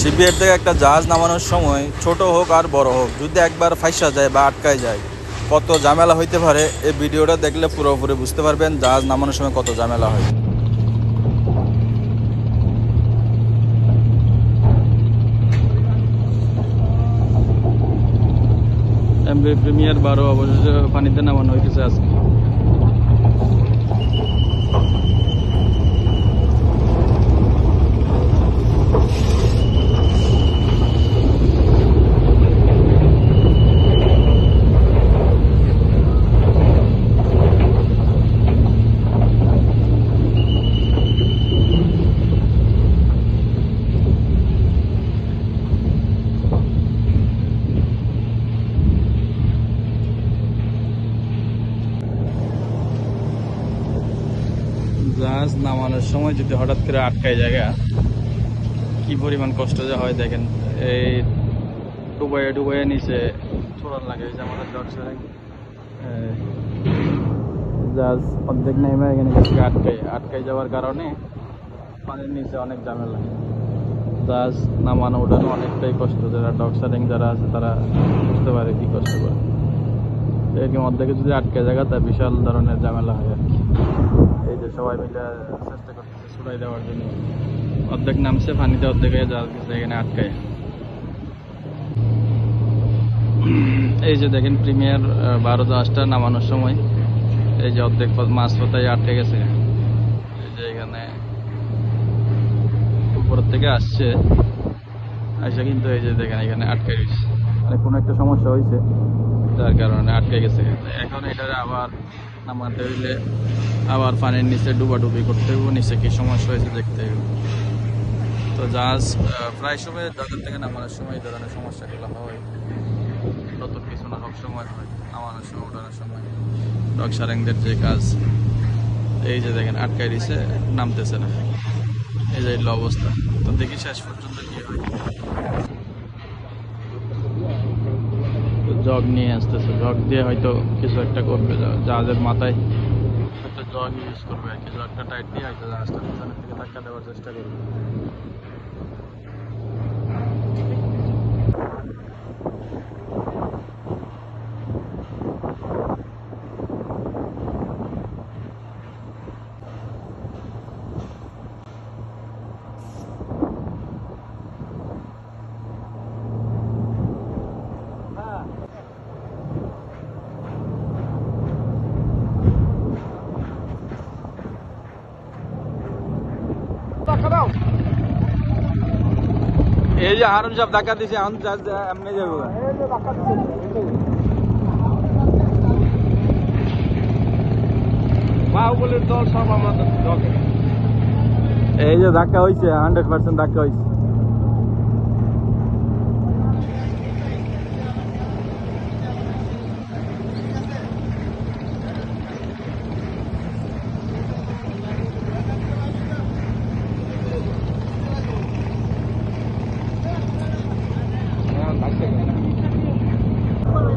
Shipyard থেকে একটা জাহাজ নামানোর সময় ছোট হোক আর বড় হোক, যদি একবার ফাইসা যায় বা আটকায় যায়, কত ঝামেলা হইতে পারে এই ভিডিওটা দেখলে পুরোপুরি বুঝতে পারবেন জাহাজ নামানোর সময় কত ঝামেলা হয়। এমবি প্রিমিয়ার বারো অবশেষে পানিতে নামানো হইতেছে আজকে। জাহাজ নামানোর সময় যদি হঠাৎ করে আটকায় জায়গা, কি পরিমাণ কষ্ট যে হয় দেখেন। এই ডুবাইয়ে ডুবাইয়ে নিচে ছোড়ার লাগে যে আমাদের ডক্সরে জাহাজ অর্ধেক নেমে এখানে গেছে আটকাই আটকাই যাওয়ার কারণে পানির নিচে অনেক ঝামেলা। জাহাজ নামানো ওঠানো অনেকটাই কষ্ট। যারা ডক্সারিং যারা আছে, তারা বুঝতে পারে কি কষ্ট করে। এরকম অর্ধেকে যদি আটকে জায়গা, তা বিশাল ধরনের ঝামেলা হয় আর কি। এই যে সবাই মিলে চেষ্টা করতেছে ছুড়াই দেওয়ার জন্য। অর্ধেক নামছে পানিতে অর্ধেক জাল গেছে এখানে আটকায়। এই যে দেখেন প্রিমিয়ার বারো জাহাজটা নামানোর সময় এই যে অর্ধেক পথ- মাছ পথায় আটকে গেছে। এই যে এখানে উপর থেকে আসছে। আসে কিন্তু এই যে দেখেন এখানে আটকে রয়েছে। মানে কোনো একটা সমস্যা হয়েছে। যার কারণে আটকে গেছে। এখন এটারে আবার নামাতে হইলে আবার পানির নিচে ডুবাডুবি করতে হইব, নিচে কি সমস্যা হয়েছে দেখতে হইব। তো জাহাজ প্রায় সময় যাদের থেকে নামানোর সময় ধরনের সমস্যাগুলো হয়। নতুন কিছু না সব সময় হয়, নামানোর সময় ওঠানোর সময়। ডকসারেংদের যে কাজ, এই যে দেখেন, আটকায় দিছে, নামতেছে না। এই যে অবস্থা। তো দেখি শেষ পর্যন্ত কি হয়। জগ নিয়ে আসতেছে। জগ দিয়ে হয়তো কিছু একটা করবে জাহাজের মাথায়। একটা জগ ইউজ করবে আর একটা টাইট দিয়ে হয়তো জাহাজটা পিছনের দিকে ধাক্কা দেওয়ার চেষ্টা করবে। এই যে হারুন সাহেব ধাক্কা দিছে এখন এমনি যাব। বাহুবলীর দল সব আমাদের এই যে ধাক্কা হয়েছে হান্ড্রেড পার্সেন্ট ধাক্কা হয়েছে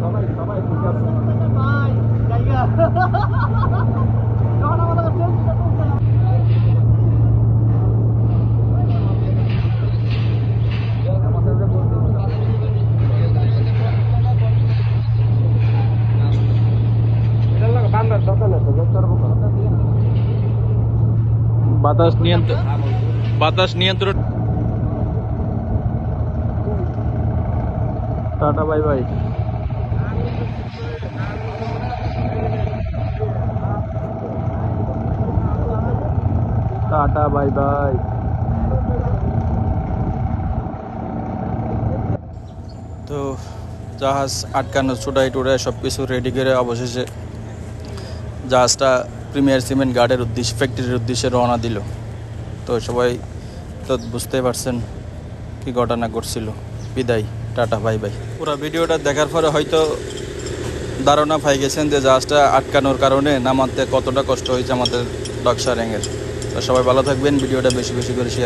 সবাই সবাই ঠিক আছে বান্দার দরকার আছে বাতাস নিয়ন্ত্রণ বাতাস নিয়ন্ত্রণ tata, bye bye. Tata, bye bye. তো জাহাজ আটকানো, ছুটাই টুটাই সব কিছু রেডি করে অবশেষে জাহাজটা প্রিমিয়ার সিমেন্ট গার্ডের উদ্দেশ্যে ফ্যাক্টরির উদ্দেশ্যে রওনা দিল। তো সবাই তো বুঝতেই পারছেন কি ঘটনা ঘটছিল। বিদায়, টাটা, বাই বাই। পুরো ভিডিওটা দেখার পরে হয়তো ধারণা পাই গেছেন যে জাহাজটা আটকানোর কারণে নামাতে কতটা কষ্ট হয়েছে আমাদের ডকসারেঙ্গের তো সবাই ভালো থাকবেন, ভিডিওটা বেশি বেশি করে শেয়ার